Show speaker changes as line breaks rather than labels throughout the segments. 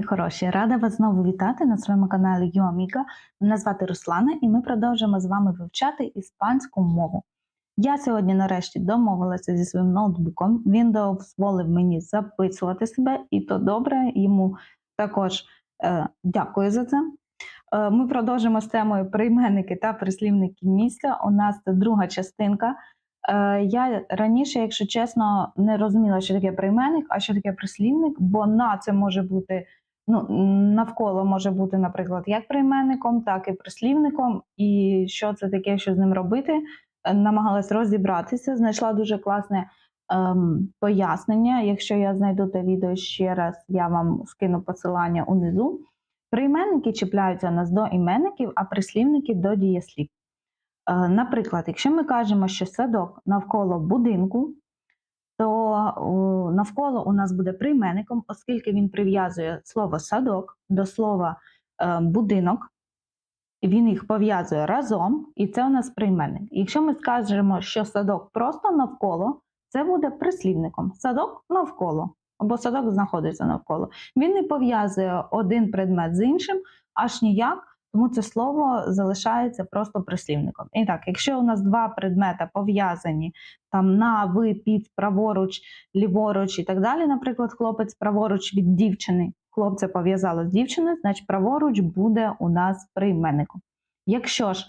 мої хороші, рада вас знову вітати на своєму каналі YouAmiga. Мене звати Руслана, і ми продовжуємо з вами вивчати іспанську мову. Я сьогодні нарешті домовилася зі своїм ноутбуком. Він дозволив мені записувати себе, і то добре. Йому також е, дякую за це. Е, ми продовжимо з темою прийменники та прислівники місця. У нас це друга частинка. Е, я раніше, якщо чесно, не розуміла, що таке прийменник, а що таке прислівник, бо на це може бути ну, навколо може бути, наприклад, як прийменником, так і прислівником. І що це таке, що з ним робити, Е, намагалась розібратися. Знайшла дуже класне ем, пояснення. Якщо я знайду те відео ще раз, я вам скину посилання унизу. Прийменники чіпляються нас до іменників, а прислівники до дієслів. Е, Наприклад, якщо ми кажемо, що садок навколо будинку, то навколо у нас буде прийменником, оскільки він прив'язує слово садок до слова е, будинок, він їх пов'язує разом, і це у нас прийменник. Якщо ми скажемо, що садок просто навколо, це буде прислівником. Садок навколо, або садок знаходиться навколо. Він не пов'язує один предмет з іншим, аж ніяк. Тому це слово залишається просто прислівником. І так, якщо у нас два предмети пов'язані там на, ви, під, праворуч, ліворуч і так далі, наприклад, хлопець праворуч від дівчини, хлопця пов'язало з дівчиною, значить праворуч буде у нас прийменником. Якщо ж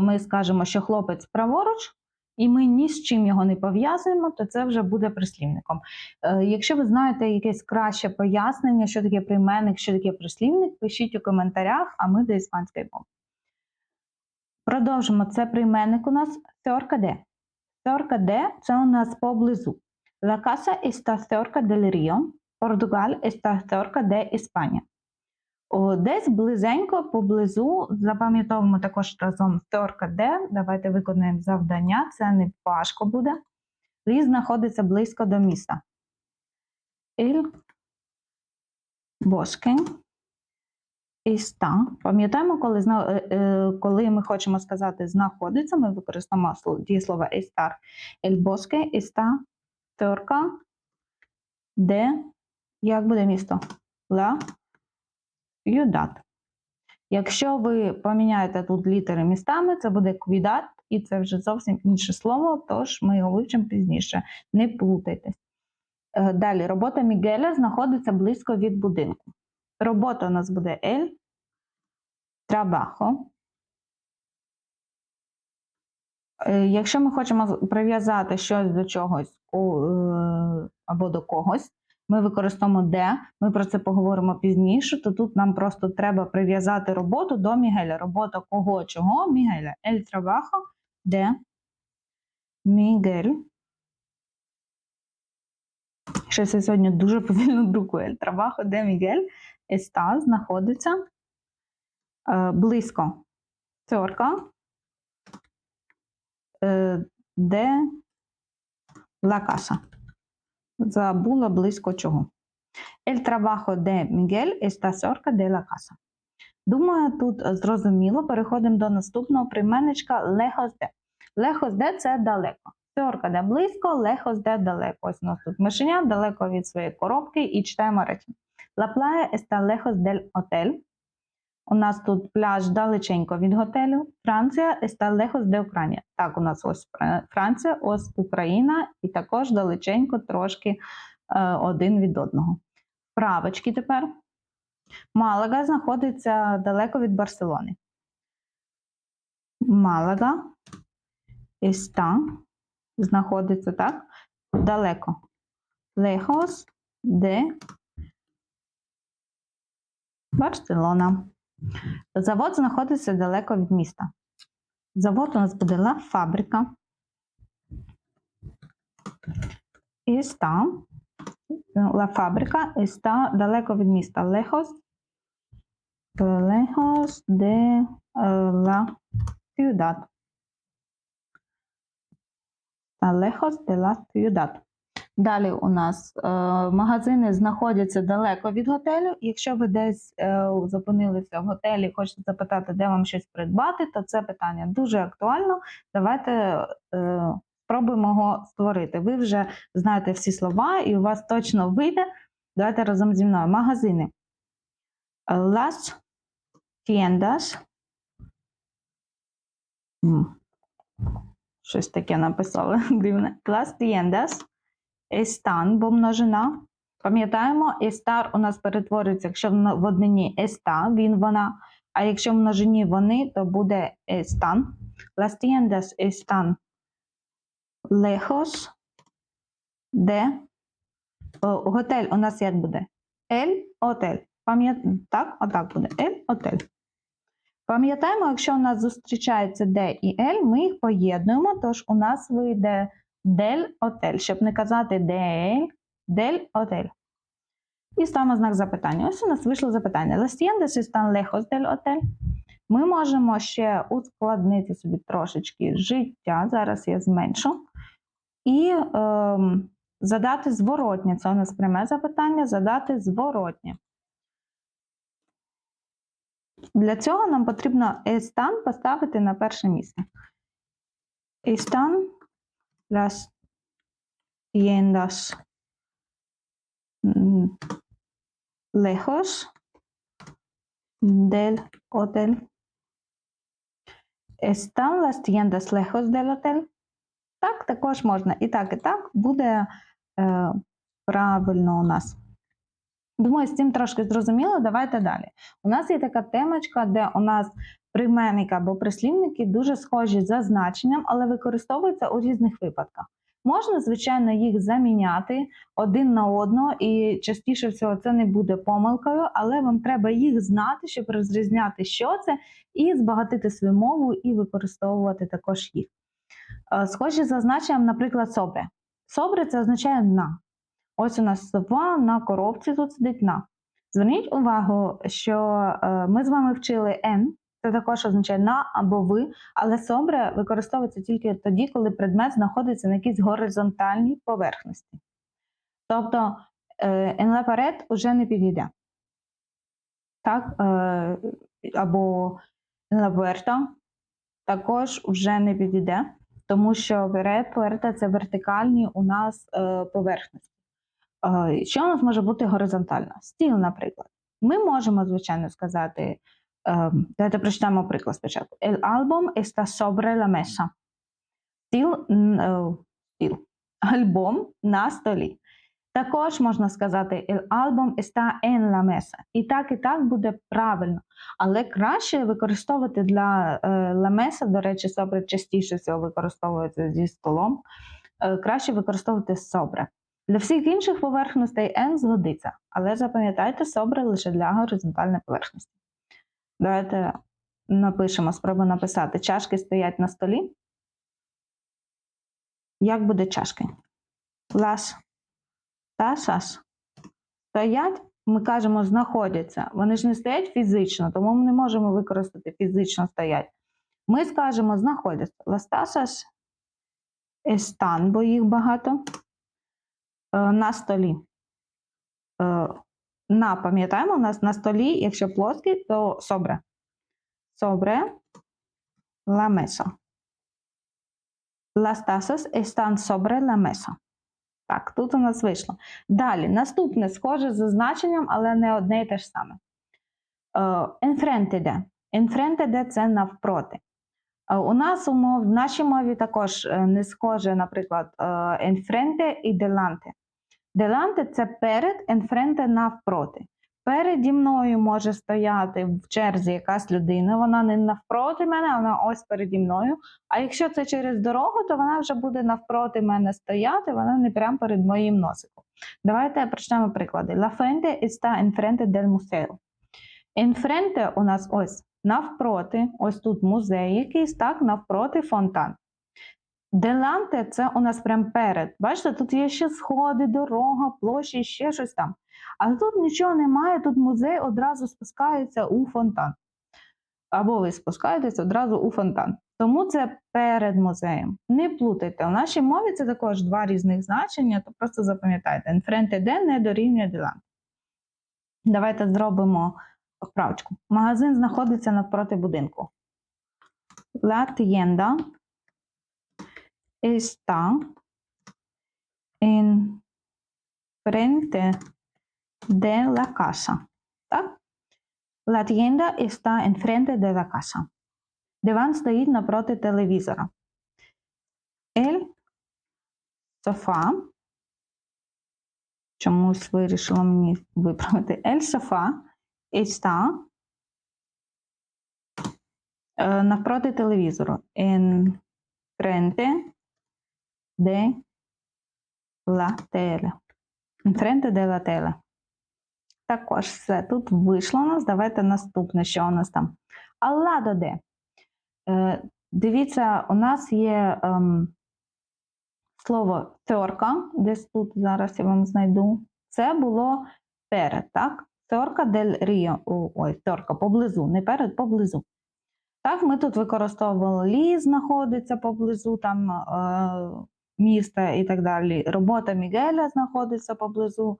ми скажемо, що хлопець праворуч, і ми ні з чим його не пов'язуємо, то це вже буде прислівником. Е, Якщо ви знаєте якесь краще пояснення, що таке прийменник, що таке прислівник, пишіть у коментарях, а ми до іспанської мови. Продовжимо. Це прийменник у нас cerca de. Cerca de – це у нас поблизу. La casa está cerca del río. Portugal está cerca de España. Десь близенько, поблизу, запам'ятовуємо також разом cerca de. Давайте виконаємо завдання, це не важко буде. Ліс знаходиться близько до міста. Il bosque está. Пам'ятаємо, коли, е, е, коли ми хочемо сказати знаходиться, ми дієслово estar. El bosque está cerca de, як буде місто? La ciudad. Якщо ви поміняєте тут літери містами, це буде квідат, і це вже зовсім інше слово, тож ми його вивчимо пізніше. Не плутайтесь. Е, Далі, робота Мігеля знаходиться близько від будинку. Робота у нас буде ель, трабахо. Е, Якщо ми хочемо прив'язати щось до чогось е, або до когось, ми використовуємо де, ми про це поговоримо пізніше, то тут нам просто треба прив'язати роботу до Мігеля. Робота кого, чого? Мігеля. Ель трабахо, де Мігель. Щось я сьогодні дуже повільно друкую. Ель трабахо, де Мігель Еста знаходиться е, близько цьорка, е, де Ла Каса. Забула близько чого. El trabajo de Miguel está cerca de la casa. Думаю, тут зрозуміло. Переходимо до наступного прийменничка lejos de. Lejos de – це далеко. Cerca де близько, lejos de далеко. Ось у нас тут мишеня далеко від своєї коробки і читаємо речення. La playa está lejos del hotel. У нас тут пляж далеченько від готелю. Франція está lejos de Україна. Так, у нас ось Франція, ось Україна, і також далеченько трошки е, один від одного. Правочки тепер. Малага знаходиться далеко від Барселони. Малага está знаходиться так далеко. Lejos de Барселона. Завод знаходиться далеко від міста. Завод у нас буде Фабрика. Está. La Фабрика está далеко від міста. Lejos. Lejos de eh, la ciudad. Lejos de la ciudad. Далі у нас е, магазини знаходяться далеко від готелю. Якщо ви десь е, зупинилися в готелі, хочете запитати, де вам щось придбати, то це питання дуже актуально. Давайте е, спробуємо його створити. Ви вже знаєте всі слова, і у вас точно вийде. Давайте разом зі мною. Магазини. Las tiendas. Щось таке написали дивне. Las tiendas están, бо множина. Пам'ятаємо, estar у нас перетворюється, якщо в однині еста, він, вона, а якщо в множині вони, то буде están. Las lejos de О, готель у нас як буде? El. Пам'ят... Так, отак буде. El hotel. Пам'ятаємо, якщо у нас зустрічаються де і ель, ми їх поєднуємо, тож у нас вийде дель hotel, щоб не казати дель, дель hotel. І ставимо знак запитання. Ось у нас вийшло запитання. Están lejos del hotel. Ми можемо ще ускладнити собі трошечки життя. Зараз я зменшу. І ем, задати зворотнє. Це у нас пряме запитання, задати зворотнє. Для цього нам потрібно están поставити на перше місце. Están las tiendas mm, lejos del hotel. Están las tiendas lejos del hotel. Так, також можна і так, і так буде е, правильно у нас. Думаю, з цим трошки зрозуміло. Давайте далі. У нас є така темочка, де у нас прийменники або прислівники дуже схожі за значенням, але використовуються у різних випадках. Можна, звичайно, їх заміняти один на одного, і частіше всього це не буде помилкою, але вам треба їх знати, щоб розрізняти, що це, і збагатити свою мову і використовувати також їх. Е, Схожі за значенням, наприклад, собре. Собре це означає на. Ось у нас сова на коробці тут сидить на. Зверніть увагу, що е, ми з вами вчили N, це також означає на або ви, але собре використовується тільки тоді, коли предмет знаходиться на якійсь горизонтальній поверхності. Тобто е, en уже не підійде. Так, е, або en також вже не підійде, тому що puerta – це вертикальні у нас е, поверхності. Е, Що у нас може бути горизонтально? Стіл, наприклад. Ми можемо, звичайно, сказати. Е, Давайте прочитаємо приклад спочатку. El álbum está sobre la mesa. Стіл, е, стіл. Альбом на столі. Також можна сказати El álbum está en la mesa. І так, і так буде правильно. Але краще використовувати для е, la mesa, до речі, sobre частіше всього використовується зі столом. Е, краще використовувати sobre. Для всіх інших поверхностей N згодиться, але запам'ятайте собре лише для горизонтальної поверхності. Давайте напишемо, спробуємо написати. Чашки стоять на столі. Як буде чашки? Las tazas стоять, ми кажемо, знаходяться. Вони ж не стоять фізично, тому ми не можемо використати фізично стоять. Ми скажемо знаходяться. Tazas están, бо їх багато. Е, на столі. На, пам'ятаємо, у нас на столі, якщо плоский, то sobre. Sobre la mesa. Las tazas están sobre la mesa. Так, тут у нас вийшло. Далі, наступне схоже за значенням, але не одне і те ж саме. Е, Enfrente de. Enfrente de – це навпроти. Е, У нас у мов, в нашій мові також е, не схоже, наприклад, enfrente і delante. Деланте це перед, enfrente – навпроти. Переді мною може стояти в черзі якась людина, вона не навпроти мене, вона ось переді мною. А якщо це через дорогу, то вона вже буде навпроти мене стояти, вона не прямо перед моїм носиком. Давайте прочитаємо приклади. La fuente está enfrente del museo. Enfrente у нас ось навпроти, ось тут музей якийсь, так, навпроти фонтан. Деланте це у нас прям перед. Бачите, тут є ще сходи, дорога, площі, ще щось там. А тут нічого немає, тут музей одразу спускається у фонтан. Або ви спускаєтесь одразу у фонтан. Тому це перед музеєм. Не плутайте. У нашій мові це також два різних значення, то просто запам'ятайте. Enfrente de не дорівнює деланте. Давайте зробимо вправочку. Магазин знаходиться навпроти будинку. La tienda está en frente de la casa. Так? La tienda está enfrente de la casa. Диван стоїть напроти телевізора. El софа. Чомусь вирішила мені виправити. El sofá está е, навпроти телевізору. Enfrente de la tele. Enfrente de la tele. Також все тут вийшло у нас. Давайте наступне, що у нас там. Al lado de. Е, Дивіться, у нас є ем, слово терка, десь тут зараз я вам знайду. Це було перед, так? Терка дель Ріо. Ой, терка поблизу, не перед, поблизу. Так, ми тут використовували ліс, знаходиться поблизу там е, міста і так далі. Робота Мігеля знаходиться поблизу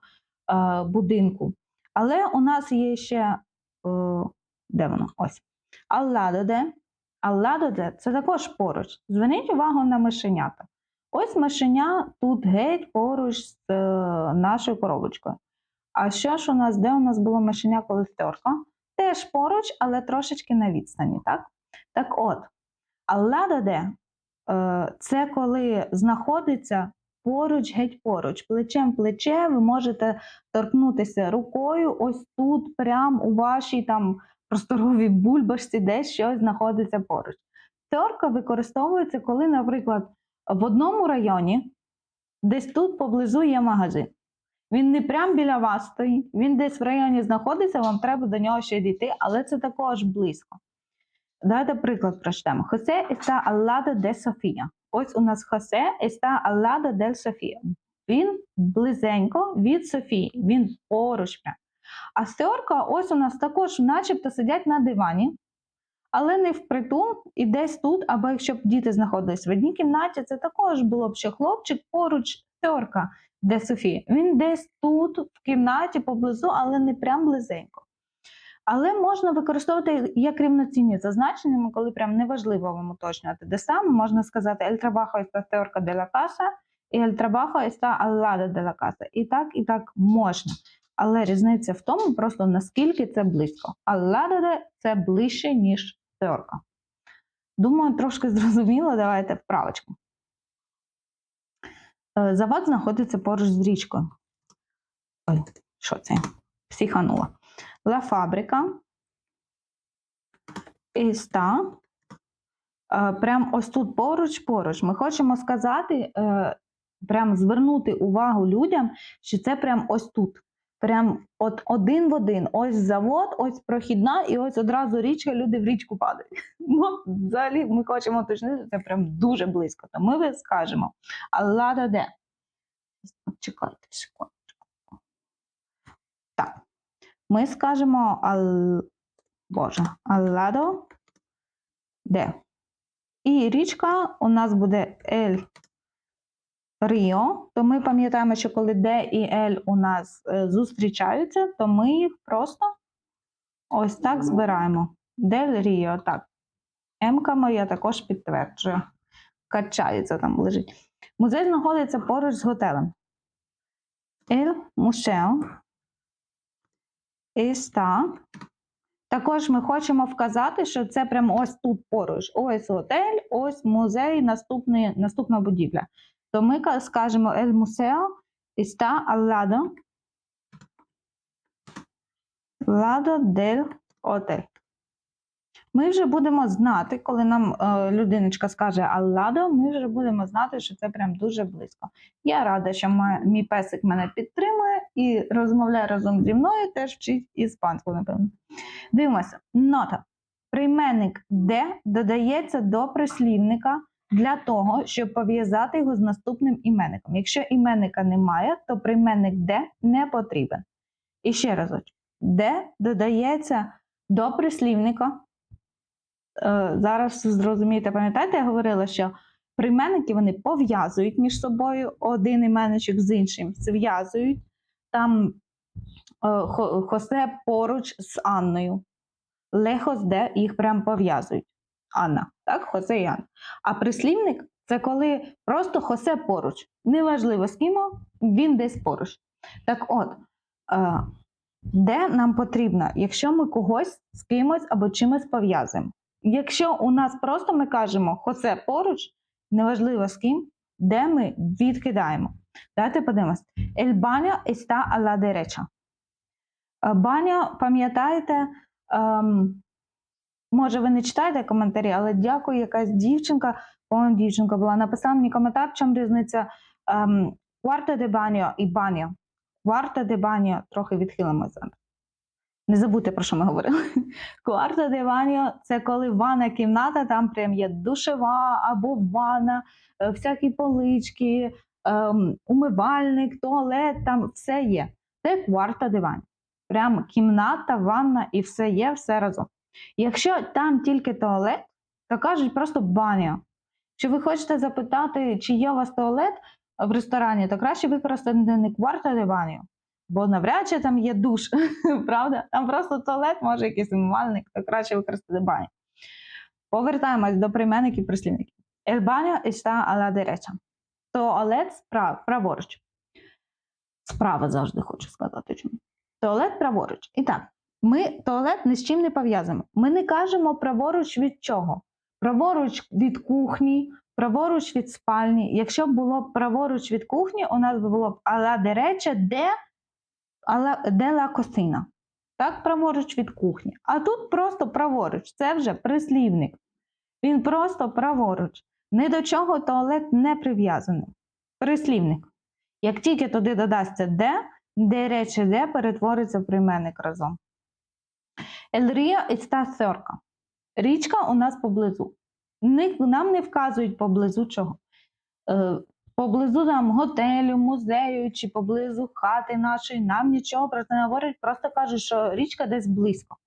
е, будинку. Але у нас є ще, е, де воно? Ось. Алладо де. Алладо це також поруч. Зверніть увагу на мишенята. Ось мишеня тут геть поруч з е, нашою коробочкою. А що ж у нас, де у нас було мишеня колись? Теж поруч, але трошечки на відстані, так? Так от, алладо де е, це коли знаходиться поруч, геть поруч, плечем плече, ви можете торкнутися рукою, ось тут, прямо у вашій там просторовій бульбашці, десь щось знаходиться поруч. Терка використовується, коли, наприклад, в одному районі, десь тут поблизу є магазин. Він не прямо біля вас стоїть, він десь в районі знаходиться, вам треба до нього ще дійти, але це також близько. Давайте приклад прочитаємо. Хосе al lado de Sofía. Ось у нас Хосе al lado de Sofía. Він близенько від Софії, він поруч прям. А стерка, ось у нас також начебто сидять на дивані, але не впритул і десь тут, або якщо б діти знаходились в одній кімнаті, це також було б ще хлопчик поруч стерка, де Софія. Він десь тут, в кімнаті, поблизу, але не прям близенько. Але можна використовувати як рівноцінні за значеннями, коли прям неважливо вам уточнювати, де саме можна сказати El trabajo está cerca de la і El trabajo está al lado de. І так, і так можна. Але різниця в тому, просто наскільки це близько. Al lado це ближче, ніж cerca. Думаю, трошки зрозуміло. Давайте вправочку. Е, Завод знаходиться поруч з річкою. Ой, що це? Психанула. La fábrica está е, прям ось тут поруч, поруч. Ми хочемо сказати, е, прям звернути увагу людям, що це прям ось тут. Прям от один в один. Ось завод, ось прохідна, і ось одразу річка, люди в річку падають. Ну, взагалі, ми хочемо уточнити, це прям дуже близько. То ми скажемо Аллада де. Чекайте секунду. Ми скажемо ал... Боже, Алладо де. І річка у нас буде Ель Ріо. То ми пам'ятаємо, що коли Де і Ель у нас е, зустрічаються, то ми їх просто ось так збираємо. Дель Ріо, так. Емка моя також підтверджує. Качається там лежить. Музей знаходиться поруч з готелем. El Está. Також ми хочемо вказати, що це прямо ось тут поруч. Ось готель, ось музей, наступний, наступна будівля. То ми скажемо El Museo está al lado, lado del hotel. Ми вже будемо знати, коли нам е, людиночка скаже lado, ми вже будемо знати, що це прям дуже близько. Я рада, що мій песик мене підтримує і розмовляє разом зі мною, теж вчить іспанську, напевно. Дивимося. Нота. Прийменник де додається до прислівника для того, щоб пов'язати його з наступним іменником. Якщо іменника немає, то прийменник де не потрібен. І ще разочок. Де додається до прислівника. Е, зараз зрозумієте, пам'ятаєте, я говорила, що прийменники вони пов'язують між собою один іменничок з іншим, зв'язують. Там е, Хосе поруч з Анною. Лехос де їх прям пов'язують. Анна, так, Хосе і Анна. А прислівник це коли просто Хосе поруч. Неважливо з ким, він десь поруч. Так от, е, де нам потрібно, якщо ми когось з кимось або чимось пов'язуємо. Якщо у нас просто ми кажемо Хосе поруч, неважливо з ким, де ми відкидаємо. Давайте подивимось. El baño está a la derecha. Е, Баня, пам'ятаєте, ем, може ви не читаєте коментарі, але дякую, якась дівчинка, по-моєму, дівчинка була, написала мені коментар, в чому різниця ем, кварта де баньо і баня. Кварта де баньо, трохи відхилимося. Не забудьте, про що ми говорили. Кварта де баньо – це коли ванна кімната, там прям є душева або ванна, е, всякі полички, ем, умивальник, туалет, там все є. Це кварта де баньо. Прям кімната, ванна і все є, все разом. Якщо там тільки туалет, то кажуть просто баня. Якщо ви хочете запитати, чи є у вас туалет в ресторані, то краще використати не кварта де баню, бо навряд чи там є душ, правда? Там просто туалет, може якийсь умивальник, то краще використати баню. Повертаємось до прийменників прислівників. El baño está a la derecha. Туалет справа, праворуч. Справа завжди хочу сказати чому. Туалет праворуч. І так, ми туалет ні з чим не пов'язуємо. Ми не кажемо праворуч від чого. Праворуч від кухні, праворуч від спальні. Якщо б було праворуч від кухні, у нас би було б ала дереча, де, де ла косина. Так, праворуч від кухні. А тут просто праворуч. Це вже прислівник. Він просто праворуч. Ні до чого туалет не прив'язаний. Прислівник. Як тільки туди додасться де, де речі де перетвориться в прийменник разом. Río está cerca. Річка у нас поблизу. Нам не вказують поблизу чого. Поблизу там готелю, музею чи поблизу хати нашої. Нам нічого про це не говорять, просто кажуть, що річка десь близько.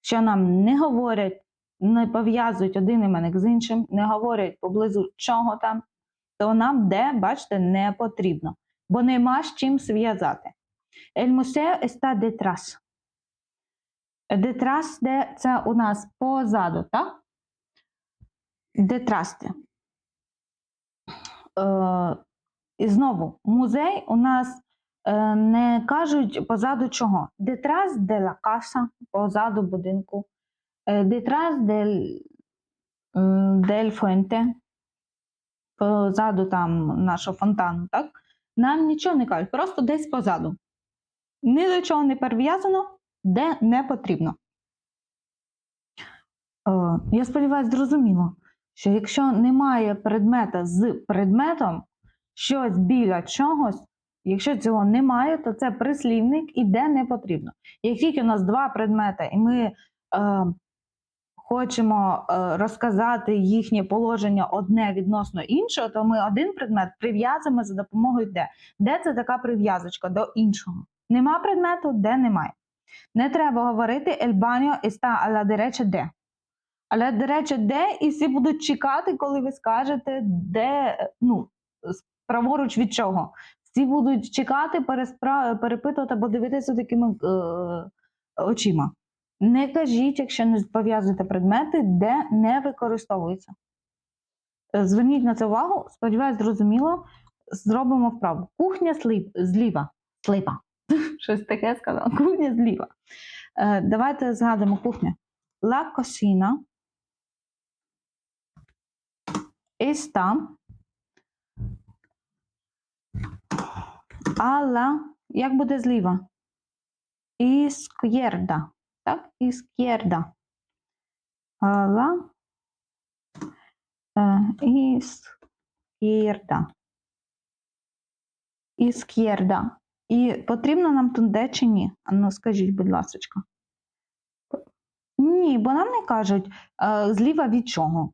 Що нам не говорять, не пов'язують один іменник з іншим, не говорять поблизу чого там, то нам де, бачите, не потрібно, бо нема з чим зв'язати. El museo está detrás. Детрас, де це у нас позаду, так? Детрасти. Е, і знову, музей у нас е, не кажуть позаду чого. Детрас де ла каса, позаду будинку. Е, детрас дель, дель фуенте, позаду там нашого фонтану, так? Нам нічого не кажуть, просто десь позаду. Ні до чого не перев'язано, де не потрібно. Я сподіваюся, зрозуміло, що якщо немає предмета з предметом, щось біля чогось, якщо цього немає, то це прислівник і де не потрібно. Як тільки у нас два предмети, і ми е, хочемо е, розказати їхнє положення одне відносно іншого, то ми один предмет прив'язуємо за допомогою де. Де це така прив'язочка до іншого? Нема предмету, де немає. Не треба говорити «El baño está a la derecha де». Але, до речі, де, і всі будуть чекати, коли ви скажете, де, ну, праворуч від чого. Всі будуть чекати, перепитувати або дивитися такими е... очима. Не кажіть, якщо не пов'язуєте предмети, де не використовуються. Е, Зверніть на це увагу, сподіваюсь, зрозуміло. Зробимо вправу. Кухня сліп... зліва. Сліпа. Щось таке сказала. Кухня зліва. Е, давайте згадуємо кухню. La cocina está a як буде зліва? Izquierda. Так? A la е, izquierda. Izquierda. І потрібно нам тут де чи ні? Ну, скажіть, будь ласка. Ні, бо нам не кажуть е, зліва від чого.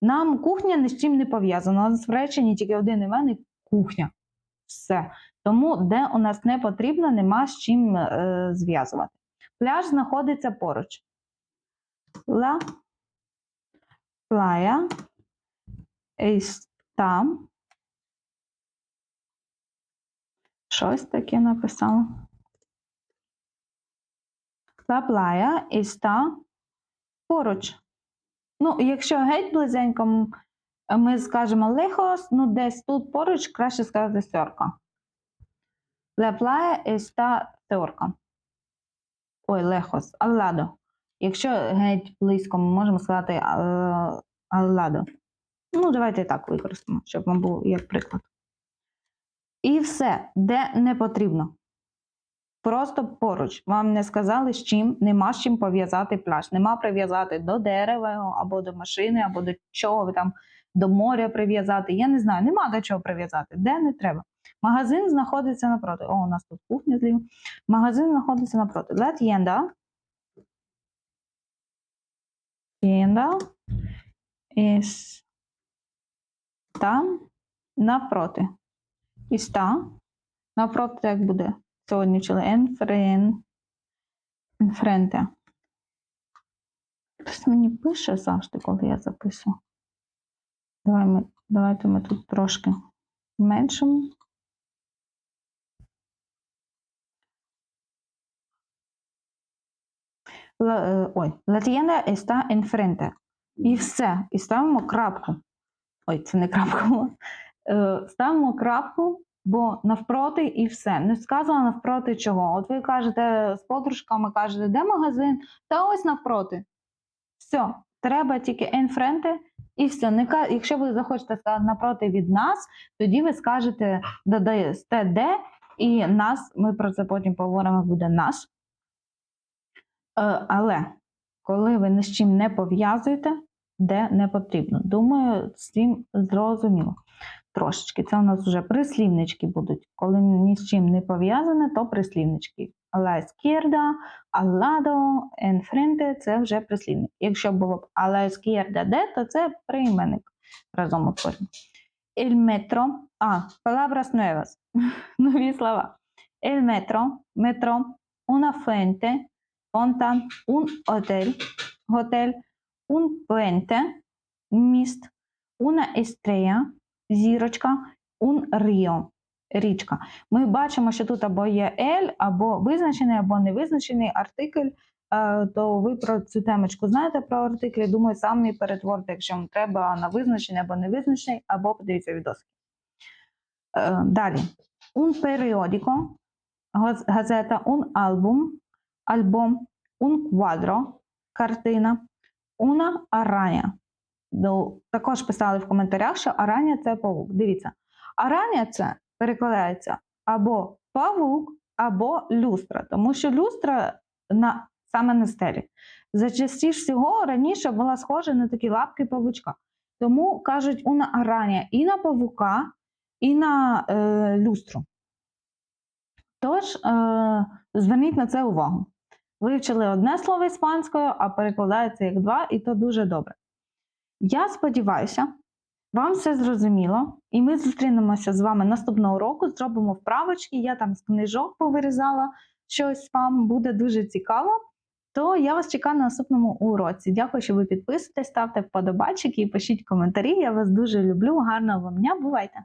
Нам кухня ні з чим не пов'язана. У нас в тільки один іменник кухня. Все. Тому, де у нас не потрібно, нема з чим е, зв'язувати. Пляж знаходиться поруч. La playa está. Щось таке написала. La playa está поруч. Ну, якщо геть близенько, ми скажемо lejos, ну десь тут поруч краще сказати. La playa está cerca. ой, лехос, алладо. Якщо геть близько, ми можемо сказати алладо. Ну, давайте так використаємо, щоб вам був як приклад. І все, де не потрібно. Просто поруч. Вам не сказали, з чим, нема з чим пов'язати пляж. Нема прив'язати до дерева, або до машини, або до чого там до моря прив'язати. Я не знаю, нема до чого прив'язати, де не треба. Магазин знаходиться напроти. О, у нас тут кухня зліва. Магазин знаходиться напроти. La tienda. Tienda там напроти. І ста напроти, як буде вчили enfren, enfrente. Хтось мені пише завжди, коли я записую. Давай ми, давайте ми тут трошки зменшимо. Е, ой, tienda está enfrente. І все. І ставимо крапку. Ой, це не крапку. Е, Ставимо крапку, бо навпроти і все. Не сказано навпроти чого. От ви кажете з подружками, кажете, де магазин? Та ось навпроти. Все, треба тільки enfrente і все. Якщо ви захочете сказати напроти від нас, тоді ви скажете, додасте де, і нас, ми про це потім поговоримо, буде наш. Е, але коли ви ні з чим не пов'язуєте, де не потрібно. Думаю, з цим зрозуміло. Трошечки. Це у нас вже прислівнички будуть. Коли ні з чим не пов'язане, то прислівнички. La izquierda, al lado, це вже прислівник. Якщо було б la izquierda де, то це прийменник разом утворено. El metro, а, palabras nuevas, нові слова. El metro, metro, una fuente, fontan, un hotel, готель, un puente, міст, una estrella, зірочка, un río, річка. Ми бачимо, що тут або є el, або визначений, або невизначений артикль. Е, То ви про цю темочку знаєте про артиклі. Думаю, самі перетворите, якщо вам треба на визначений або невизначений, або подивіться відоски. Е, Далі. Un periodico, газета, un album, альбом, un quadro, картина, una araña. Ну, також писали в коментарях, що араня це павук. Дивіться, араня це перекладається або павук, або люстра, тому що люстра на, саме на стелі. Зачастіше всього раніше була схожа на такі лапки павучка. Тому кажуть уна араня і на павука, і на е, люстру. Тож, е, зверніть на це увагу. Вивчили одне слово іспанською, а перекладається як два, і то дуже добре. Я сподіваюся, вам все зрозуміло, і ми зустрінемося з вами наступного року, зробимо вправочки. Я там з книжок повирізала щось вам буде дуже цікаво. То я вас чекаю на наступному уроці. Дякую, що ви підписуєтесь, ставте вподобайчики і пишіть коментарі. Я вас дуже люблю. Гарного вам дня, бувайте!